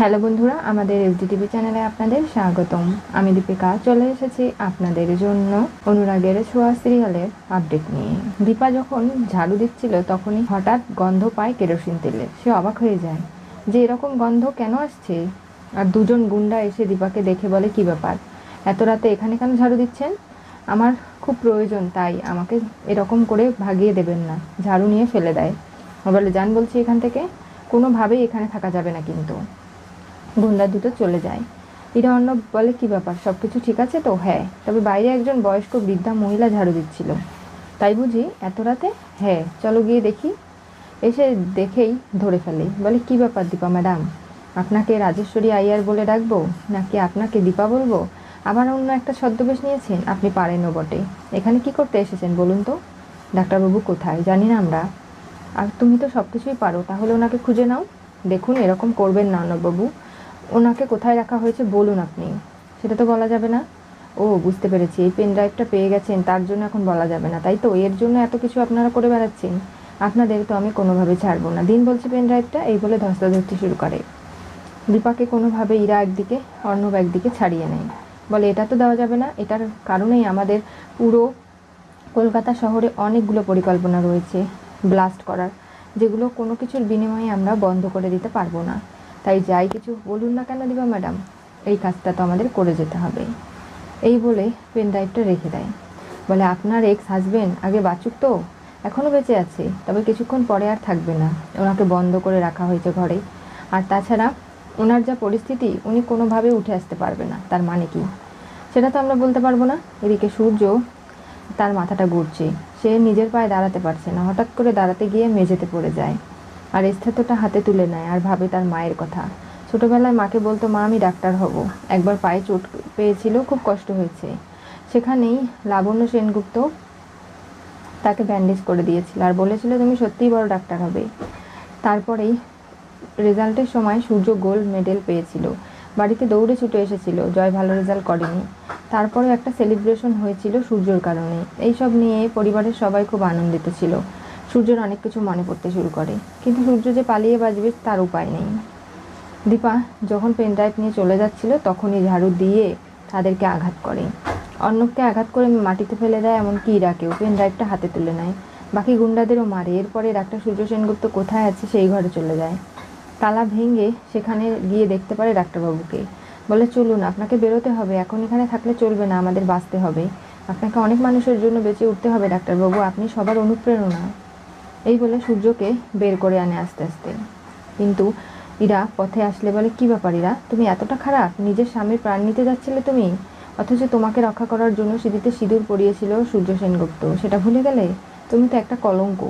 Hello বন্ধুরা, আমাদের SD TV চ্যানেলে আপনাদের স্বাগতম। আমি দীপিকা, চলে এসেছি আপনাদের জন্য অনুরাগের ছোঁয়া সিরিয়ালের আপডেট নিয়ে। দীপা যখন ঝাড়ু দিচ্ছিল, তখনই হঠাৎ গন্ধ পায় কেরোসিন তেলে। সে অবাক হয়ে যায়, যে এরকম গন্ধ কেন আসছে? আর দুজন গুন্ডা এসে দীপাকে দেখে বলে, কি ব্যাপার? এত রাতে এখানে কেন ঝাড়ু দিচ্ছেন? আমার খুব প্রয়োজন, তাই আমাকে এরকম করে ভাগিয়ে দেবেন না, ঝাড়ু নিয়ে ফেলে দেয়। বলে, যান বলছি এখান থেকে, কোনোভাবেই এখানে থাকা যাবে না কিন্তু। গুন্ডা দুটো চলে যায়। অর্ণব বলে, কি ব্যাপার? সব কিছু ঠিক আছে তো? হ্যাঁ। তবে বাইরে একজন বয়স্ক বৃদ্ধা মহিলা ঝাড়ু দিচ্ছিল। তাই বুঝি? এত রাতে? হ্যাঁ। চলো গিয়ে দেখি। এসে দেখেই ধরে ফেলে। বলে, কি ব্যাপার দীপা ম্যাডাম? আপনাকে রাজেশ্বরী আইয়ার বলে ডাকবো? নাকি আপনাকে দীপা বলব? আবার অন্য একটা ছদ্মবেশ নিয়েছেন? আপনি পারেনও বটে। এখানে কি করতে এসেছেন বলুন তো? ডাক্তারবাবু কোথায়? জানি না আমরা। আর তুমি তো সব কিছুই পারো, তাহলে ওনাকে খুঁজে নাও। দেখুন, এরকম করবেন না অর্ণববাবু ওনাকে কোথায় রাখা হয়েছে বলুন আপনি। সেটা তো বলা যাবে না। ও, বুঝতে পেরেছি। এই পেন ড্রাইভটা পেয়ে গেছেন, তার জন্য এখন বলা যাবে না, তাই তো? এর জন্য এত কিছু আপনারা করে বেড়াচ্ছেন। আপনাদের তো আমি কোনোভাবে ছাড়বো না। দিন বলছে পেন ড্রাইভটা এই বলে ধস্তাধস্তি শুরু করে। দীপাকে কোনোভাবে ইরা একদিকে, অর্ণব একদিকে ছাড়িয়ে নেয়। বলে, এটা তো দেওয়া যাবে না। এটার কারণেই আমাদের পুরো কলকাতা শহরে অনেকগুলো পরিকল্পনা রয়েছে ব্লাস্ট করার, যেগুলো কোনো কিছুর বিনিময়ে আমরা বন্ধ করে দিতে পারব না। তাই যাই কিছু বলুন না কেন দিবা ম্যাডাম? এই কাজটা তো আমাদের করে যেতে হবে। এই বলে পেন ড্রাইভটা রেখে দেয়। বলে, আপনার এক্স হাজবেন্ড আগে বাঁচুক তো? এখনও বেঁচে আছে। তবে কিছুক্ষণ পরে আর থাকবে না। ওনাকে বন্ধ করে রাখা হয়েছে ঘরে। আর তাছাড়া ওনার যা পরিস্থিতি, উনি কোনোভাবে উঠে আসতে পারবে না। তার মানে কি? সেটা তো আমরা বলতে পারব না। এদিকে সূর্য তার মাথাটা ঘুরছে। সে নিজের পায়ে দাঁড়াতে পারছে না। হঠাৎ করে দাঁড়াতে গিয়ে মেঝেতে পড়ে যায়। আর স্থেতটা হাতে তুলে নেয় আর ভাবে তার মায়ের কথা। ছোটবেলায় মাকে বলতো, মা, আমি ডাক্তার হব। একবার পায়ে চোট পেয়েছিল, খুব কষ্ট হয়েছে। সেখানেই লাবণ্য সেনগুপ্ত তাকে ব্যান্ডেজ করে দিয়েছিল আর বলেছিল, তুমি সত্যিই বড় ডাক্তার হবে। তারপরেই রেজাল্টের সময় সূর্য গোল্ড মেডেল পেয়েছিল। বাড়িতে দৌড়ে ছুটে এসেছিল, জয় ভালো রেজাল্ট করেনি। তারপরে একটা সেলিব্রেশন হয়েছিল সূর্যর কারণে। এইসব নিয়ে পরিবারের সবাই খুব আনন্দিত ছিল। সূর্যের অনেক কিছু মনে পড়তে শুরু করে। কিন্তু সূর্য যে পালিয়ে বাজবে তার উপায় নেই। দীপা যখন পেন ড্রাইভ নিয়ে চলে যাচ্ছিল, তখনই ঝাড়ু দিয়ে তাদেরকে আঘাত করে। অর্ণবকে আঘাত করে মাটিতে ফেলে দেয় এমনকি ইরাকেও পেন ড্রাইভটা হাতে তুলে নেয়। বাকি গুন্ডাদেরও মারে। এরপরে ডাক্তার সূর্য সেনগুপ্ত কোথায় আছে সেই ঘরে চলে যায়। তালা ভেঙে সেখানে গিয়ে দেখতে পারে ডাক্তারবাবুকে। বলে, চলুন, আপনাকে বেরোতে হবে। এখন এখানে থাকলে চলবে না, আমাদের বাঁচতে হবে। আপনাকে অনেক মানুষের জন্য বেঁচে উঠতে হবে ডাক্তারবাবু। আপনি সবার অনুপ্রেরণা। এই বলে সূর্যকে বের করে আনে আস্তে আস্তে। কিন্তু ইরা পথে আসলে বলে, কি ব্যাপার ইরা? তুমি এতটা খারাপ? নিজের স্বামীর প্রাণ নিতে যাচ্ছিলে তুমি? অথচ তোমাকে রক্ষা করার জন্য সিঁড়িতে সিঁদুর পরিয়েছিল সূর্য সেনগুপ্ত। সেটা ভুলে গেলে? তুমি তো একটা কলঙ্ক।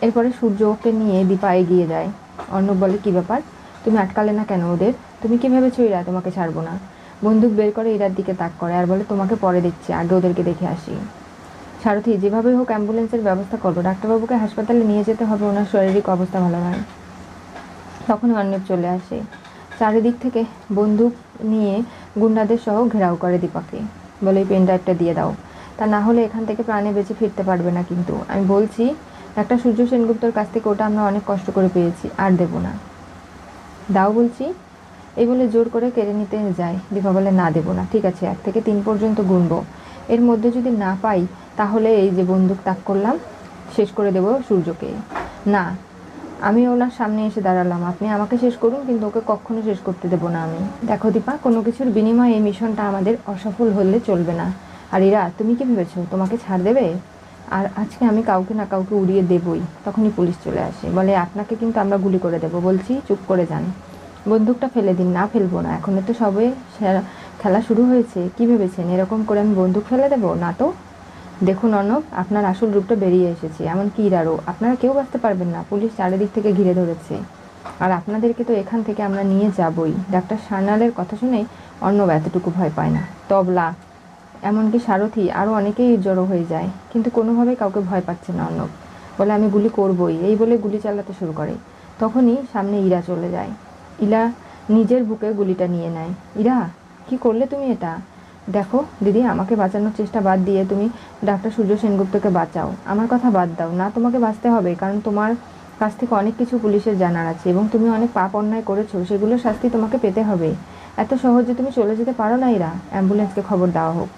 এরপরে সূর্যকে নিয়ে দীপা এগিয়ে যায়। অর্ণব বলে, কি ব্যাপার? তুমি আটকালে না কেন ওদের? তুমি কি ভেবেছো ইরা তোমাকে ছাড়বো না? বন্দুক বের করে ইরার দিকে তাক করে আর বলে, তোমাকে পরে দেখছি, আগে ওদেরকে দেখে আসি। সারথি, যেভাবে হোক অ্যাম্বুলেন্সের ব্যবস্থা করো ডাক্তারবাবুকে হাসপাতালে নিয়ে যেতে হবে, ওনার শারীরিক অবস্থা ভালো নয় তখন অর্ণব চলে আসে। চারিদিক থেকে বন্দুক নিয়ে গুন্ডাদের সহ ঘেরাও করে দীপাকে। বলে পেন ড্রাইভটা দিয়ে দাও। তা না হলে এখান থেকে প্রাণে বেঁচে ফিরতে পারবে না কিন্তু। আমি বলছি, একটা সূর্য সেনগুপ্তর কাছ থেকে ওটা আমরা অনেক কষ্ট করে পেয়েছি, আর দেব না। দাও বলছি। এই বলে জোর করে কেড়ে নিতে যায়। দীপা বলে, না দেবো না, ঠিক আছে, এক থেকে তিন পর্যন্ত গুনবো। এর মধ্যে যদি না পাই তাহলে এই যে বন্দুক তাক করলাম, শেষ করে দেব সূর্যকে। না, আমি ওনার সামনে এসে দাঁড়ালাম। আপনি আমাকে শেষ করুন, কিন্তু ওকে কখনো শেষ করতে দেবো না আমি। দেখো দীপা, কোনো কিছুর বিনিময়ে এই মিশনটা আমাদের অসফল হলে চলবে না। আর ইরা তুমি কি ভেবেছো? তোমাকে ছাড় দেবে? আর আজকে আমি কাউকে না কাউকে উড়িয়ে দেবই। তখনই পুলিশ চলে আসে। বলে, আপনাকে কিন্তু আমরা গুলি করে দেবো। বলছি, চুপ করে যান। বন্দুকটা ফেলে দিন, না ফেলব না। এখনও তো সবে খেলা শুরু হয়েছে। কি ভেবেছেন? এরকম করে আমি বন্দুক ফেলে দেবো? না তো? দেখুন অর্ণব, আপনার আসল রূপটা বেরিয়ে এসেছে, এমনকি ইরারও। আপনারা কেউ বাঁচতে পারবেন না, পুলিশ চারিদিক থেকে ঘিরে ধরেছে। আর আপনাদেরকে তো এখান থেকে আমরা নিয়ে যাবই। ডাক্তার সান্যালের কথা শুনে অর্ণব এতটুকু ভয় পায় না। তবলা, এমনকি সারথি, আরও অনেকেই জড়ো হয়ে যায়। কিন্তু কোনোভাবে কাউকে ভয় পাচ্ছে না অর্ণব। বলে, আমি গুলি করবই। এই বলে গুলি চালাতে শুরু করে। তখনই সামনে ইরা চলে যায়। ইলা নিজের বুকে গুলিটা নিয়ে নেয়। ইরা, কি করলে তুমি এটা? দেখো, দিদি, আমাকে বাঁচানোর চেষ্টা বাদ দিয়ে তুমি ডাক্তার সূর্য সেনগুপ্তকে বাঁচাও। আমার কথা বাদ দাও, না তোমাকে বাঁচতে হবে, কারণ তোমার কাছ থেকে অনেক কিছু পুলিশের জানার আছে এবং তুমি অনেক পাপ অন্যায় করেছ সেগুলোর শাস্তি তোমাকে পেতে হবে। এত সহজে তুমি চলে যেতে পারো না এরা? অ্যাম্বুলেন্সকে খবর দেওয়া হোক।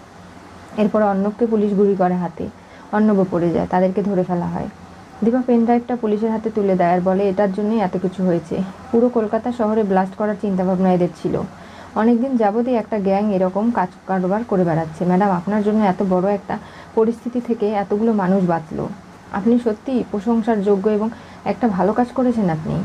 এরপর অর্ণবকে পুলিশ গুলি করে হাতে। অর্ণবও পড়ে যায়, তাদেরকে ধরে ফেলা হয়। দীপা পেন ড্রাইভটা পুলিশের হাতে তুলে দেয় আর বলে, এটার জন্যই এত কিছু হয়েছে। পুরো কলকাতা শহরে ব্লাস্ট করার চিন্তাভাবনা এদের ছিল। অনেকদিন যাবতই একটা গ্যাং এরকম কাজ কারবার করে বেড়াচ্ছে। ম্যাডাম, আপনার জন্য এত বড় একটা পরিস্থিতি থেকে এতগুলো মানুষ বাঁচলো। আপনি সত্যি প্রশংসার যোগ্য এবং একটা ভালো কাজ করেছেন আপনি।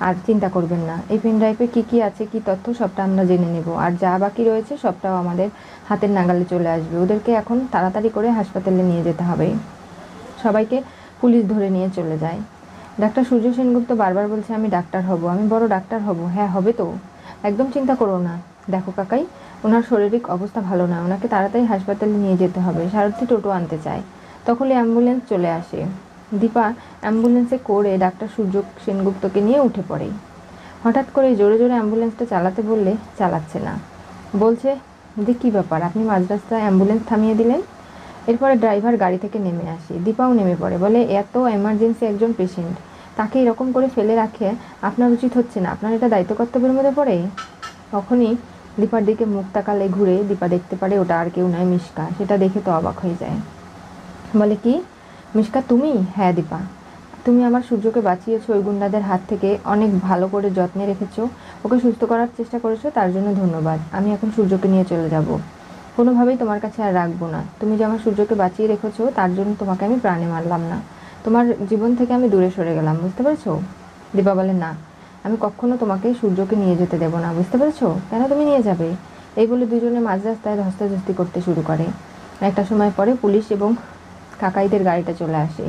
আর চিন্তা করবেন না, এই পেন ড্রাইভে কী কী আছে, কী তথ্য সবটা আমরা জেনে নেব। আর যা বাকি রয়েছে সবটাও আমাদের হাতের নাগালে চলে আসবে। ওদেরকে এখন তাড়াতাড়ি করে হাসপাতালে নিয়ে যেতে হবে। সবাইকে পুলিশ ধরে নিয়ে চলে যায়। ডাক্তার সূর্য সেনগুপ্ত বারবার বলছে, আমি ডাক্তার হব, আমি বড় ডাক্তার হব। হ্যাঁ হবে তো। একদম চিন্তা করো না। দেখো কাকাই, ওনার শারীরিক অবস্থা ভালো না, ওনাকে তাড়াতাড়ি হাসপাতালে নিয়ে যেতে হবে। সারথি টোটো আনতে চায়। তখনই অ্যাম্বুলেন্স চলে আসে। দীপা অ্যাম্বুলেন্সে করে ডাক্তার সূর্য সেনগুপ্তকে নিয়ে উঠে পড়ে। হঠাৎ করে জোরে জোরে অ্যাম্বুলেন্সটা চালাতে বললে চালাচ্ছে না। বলছে যে কী ব্যাপার? আপনি মাঝ রাস্তায় অ্যাম্বুলেন্স থামিয়ে দিলেন? এরপরে ড্রাইভার গাড়ি থেকে নেমে আসে। দীপাও নেমে পড়ে। বলে, এত এমার্জেন্সি একজন পেশেন্ট। তাকে এরকম করে ফেলে রাখে, আপনার উচিত হচ্ছে না। আপনার এটা দায়িত্ব কর্তব্যের মধ্যে পড়ে তখনই দীপার দিকে মুখ তাকালে ঘুরে দীপা দেখতে পারে ওটা আর কেউ নয় মিশকা। সেটা দেখে তো অবাক হয়ে যায়। বলে কি? মিশকা, তুমি? হ্যাঁ দীপা। তুমি আমার সূর্যকে বাঁচিয়েছো, ওই গুন্ডাদের হাত থেকে অনেক ভালো করে যত্নে রেখেছো। ওকে সুস্থ করার চেষ্টা করেছ, তার জন্য ধন্যবাদ। আমি এখন সূর্যকে নিয়ে চলে যাব। কোনোভাবেই তোমার কাছে আর রাখব না। তুমি যে আমার সূর্যকে বাঁচিয়ে রেখেছো, তার জন্য তোমাকে আমি প্রাণে মারলাম না। তোমার জীবন থেকে আমি দূরে সরে গেলাম, বুঝতে পেরেছ? দীপা বলে, না, আমি কখনো তোমাকে সূর্যকে নিয়ে যেতে দেবো না, বুঝতে পেরেছ? কেন তুমি নিয়ে যাবে? এই বলে দুজনে মাঝ রাস্তায় ধস্তাধস্তি করতে শুরু করে। একটা সময় পরে পুলিশ এবং কাকাইদের গাড়িটা চলে আসে।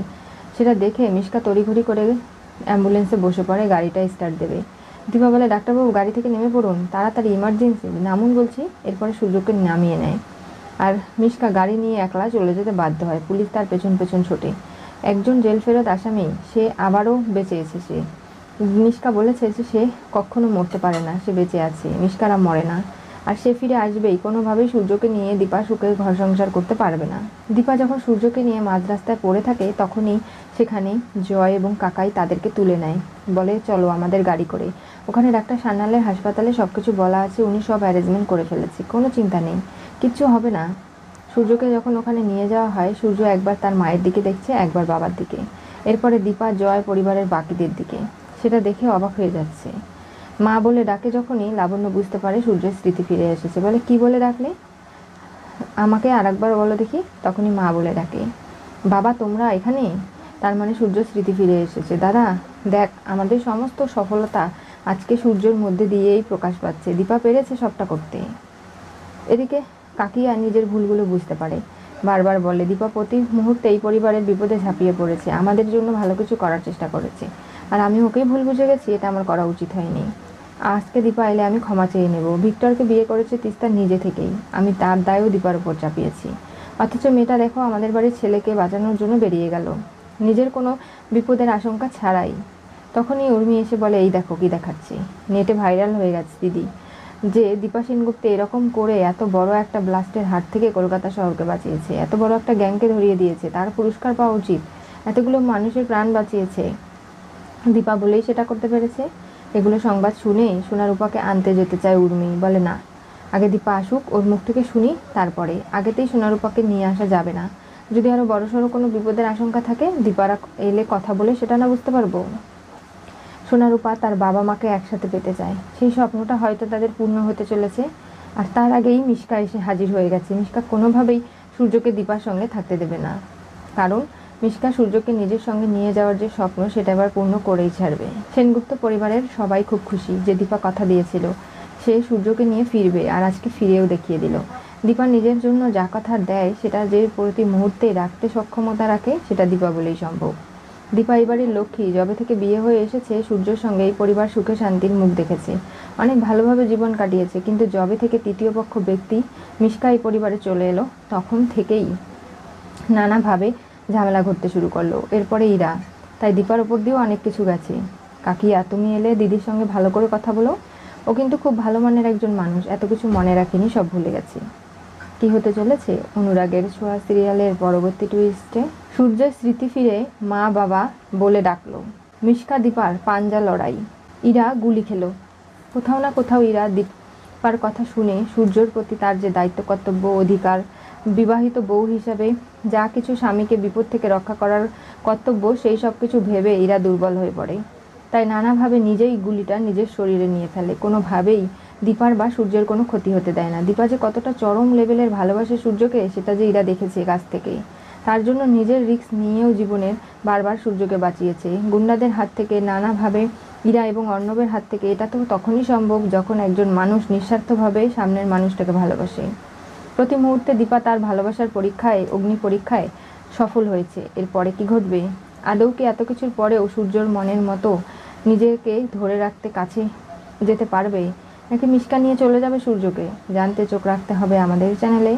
সেটা দেখে মিশকা তড়িঘড়ি করে অ্যাম্বুলেন্সে বসে পড়ে, গাড়িটা স্টার্ট দেবে। দীপা বলে, ডাক্তারবাবু, গাড়ি থেকে নেমে পড়ুন, তাড়াতাড়ি ইমার্জেন্সি নামুন বলছি। এরপরে সূর্যকে নামিয়ে নেয়। আর মিশকা গাড়ি নিয়ে একলা চলে যেতে বাধ্য হয়, পুলিশ তার পেছন পেছন ছোটে। একজন জেল ফেরত আসামি সে আবারও বেঁচে এসেছে। মিশকা বলেছে যে সে কখনো মরতে পারে না, সে বেঁচে আছে, মিশকারা মরে না। আর সে ফিরে আসবেই, কোনোভাবেই সূর্যকে নিয়ে দীপা সুখে ঘর সংসার করতে পারবে না। দীপা যখন সূর্যকে নিয়ে মাঝ রাস্তায় পড়ে থাকে, তখনই সেখানে জয় এবং কাকাই তাদেরকে তুলে নেয়। বলে, চলো আমাদের গাড়ি করে। ওখানে ডাক্তার সান্যালের হাসপাতালে সব কিছু বলা আছে, উনি সব অ্যারেঞ্জমেন্ট করে ফেলেছে, কোনো চিন্তা নেই। কিচ্ছু হবে না। সূর্যকে যখন ওখানে নিয়ে যাওয়া হয়, সূর্য একবার তার মায়ের দিকে দেখছে, একবার বাবার দিকে। এরপরে দীপা জয় পরিবারের বাকিদের দিকে। সেটা দেখে অবাক হয়ে যাচ্ছে। মা বলে, ডাকে যখনই, লাবণ্য বুঝতে পারে সূর্যের স্মৃতি ফিরে এসেছে। বলে, কি বলে ডাকলে? আমাকে আর একবার বলো দেখি। তখনই মা বলে ডাকে, বাবা, তোমরা এখানে? তার মানে সূর্য স্মৃতি ফিরে এসেছে। দাদা, দেখ, আমাদের সমস্ত সফলতা আজকে সূর্যের মধ্যে দিয়েই প্রকাশ পাচ্ছে। দীপা পেরেছে সবটা করতে। এদিকে কাকিয়া নিজের ভুলগুলো বুঝতে পারে। বারবার বলে, দীপা, প্রতি মুহূর্তে এই পরিবারের বিপদে ঝাঁপিয়ে পড়েছে। আমাদের জন্য ভালো কিছু করার চেষ্টা করেছে। আর আমি ওকেই ভুল বুঝে গেছি, এটা আমার করা উচিত হয়নি। আজকে দীপা এলে আমি ক্ষমা চেয়ে নেব। ভিক্টরকে বিয়ে করেছে তিস্তার নিজে থেকেই। আমি তার দায়ও দীপার উপর চাপিয়েছি। অথচ মেয়েটা দেখো, আমাদের বাড়ির ছেলেকে বাঁচানোর জন্য বেরিয়ে গেল। নিজের কোনো বিপদের আশঙ্কা ছাড়াই। তখনই উর্মি এসে বলে, এই দেখো কি দেখাচ্ছি। নেটে ভাইরাল হয়ে গেছে দিদি। যে দীপা সেনগুপ্ত এরকম করে এত বড় একটা ব্লাস্টের হাত থেকে কলকাতা শহরকে বাঁচিয়েছে, এত বড় একটা গ্যাংকে ধরিয়ে দিয়েছে, তার পুরস্কার পাওয়া উচিত, এতগুলো মানুষের প্রাণ বাঁচিয়েছে। দীপা বলেই সেটা করতে পেরেছে। এগুলো সংবাদ শুনে সোনারূপাকে আনতে যেতে চায় উর্মি, বলে না। আগে দীপা আসুক, ওর মুখ থেকে শুনি তারপরে। আগেতেই সোনারূপাকে নিয়ে আসা যাবে না। যদি আরও বড়সড় কোনো বিপদের আশঙ্কা থাকে, দীপারা এলে কথা বলে সেটা না বুঝতে পারব। সোনারূপা তার বাবা মাকে একসাথে পেতে চায়। সেই স্বপ্নটা হয়তো তাদের পূর্ণ হতে চলেছে। আর তার আগেই মিশকা এসে হাজির হয়ে গেছে। মিশকা কোনোভাবেই সূর্যকে দীপার সঙ্গে থাকতে দেবে না। কারণ মিশকা সূর্যকে নিজের সঙ্গে নিয়ে যাওয়ার যে স্বপ্ন, সেটা এবার পূর্ণ করেই ছাড়বে। সেনগুপ্ত পরিবারের সবাই খুব খুশি যে দীপা কথা দিয়েছিল। সে সূর্যকে নিয়ে ফিরবে আর আজকে ফিরেও দেখিয়ে দিল। দীপা নিজের জন্য যা কথা দেয়, সেটা যে প্রতি মুহূর্তে রাখতে সক্ষমতা রাখে, সেটা দীপা বলেই সম্ভব। দীপা এই বাড়ির লক্ষ্মী যবে থেকে বিয়ে হয়ে এসেছে, সূর্যর সঙ্গে এই পরিবার সুখে শান্তির মুখ দেখেছে। অনেক ভালোভাবে জীবন কাটিয়েছে, কিন্তু যবে থেকে তৃতীয় পক্ষ ব্যক্তি মিশকা এই পরিবারে চলে এলো, তখন থেকেই নানাভাবে ঝামেলা ঘটতে শুরু করল। এরপরে ইরা, তাই দীপার ওপর দিয়েও অনেক কিছু গেছে। কাকিয়া তুমি এলে দিদির সঙ্গে ভালো করে কথা বলো। ও কিন্তু খুব ভালো মনের একজন মানুষ, এত কিছু মনে রাখেনি, সব ভুলে গেছে। কি হতে চলেছে? অনুরাগের ছোঁয়া সিরিয়ালের পরবর্তী টুইস্টে সূর্যের স্মৃতি ফিরে মা বাবা বলে ডাকলো। মিশকা দীপার পাঞ্জা লড়াই। ইরা গুলি খেলো। কোথাও না কোথাও ইরা দীপার কথা শুনে সূর্যর প্রতি তার যে দায়িত্ব, কর্তব্য, অধিকার, বিবাহিত বউ হিসাবে যা কিছু স্বামীকে বিপদ থেকে রক্ষা করার কর্তব্য, সেই সব কিছু ভেবে ইরা দুর্বল হয়ে পড়ে। তাই নানাভাবে নিজেই গুলিটা নিজের শরীরে নিয়ে ফেলে। কোনোভাবেই দীপার বা সূর্যের কোনো ক্ষতি হতে দেয় না। দীপা যে কতটা চরম লেভেলের ভালোবাসে সূর্যকে, সেটা যে ইরা দেখেছে কাছ থেকে। তার জন্য নিজের রিস্ক নিয়েও জীবনের বারবার সূর্যকে বাঁচিয়েছে। গুন্ডাদের হাত থেকে নানাভাবে, ইরা এবং অর্ণবের হাত থেকে এটা তো তখনই সম্ভব যখন একজন মানুষ নিঃস্বার্থভাবে সামনের মানুষটাকে ভালোবাসে। প্রতি মুহূর্তে দীপা তার ভালোবাসার পরীক্ষায়, অগ্নি পরীক্ষায় সফল হয়েছে। এরপরে কি ঘটবে? আদৌ কি এত কিছুর পরেও সূর্যর মনের মতো নিজেকে ধরে রাখতে কাছে যেতে পারবে? নাকি মিশকা নিয়ে চলে যাবে সূর্যকে? জানতে চোখ রাখতে হবে আমাদের চ্যানেলে।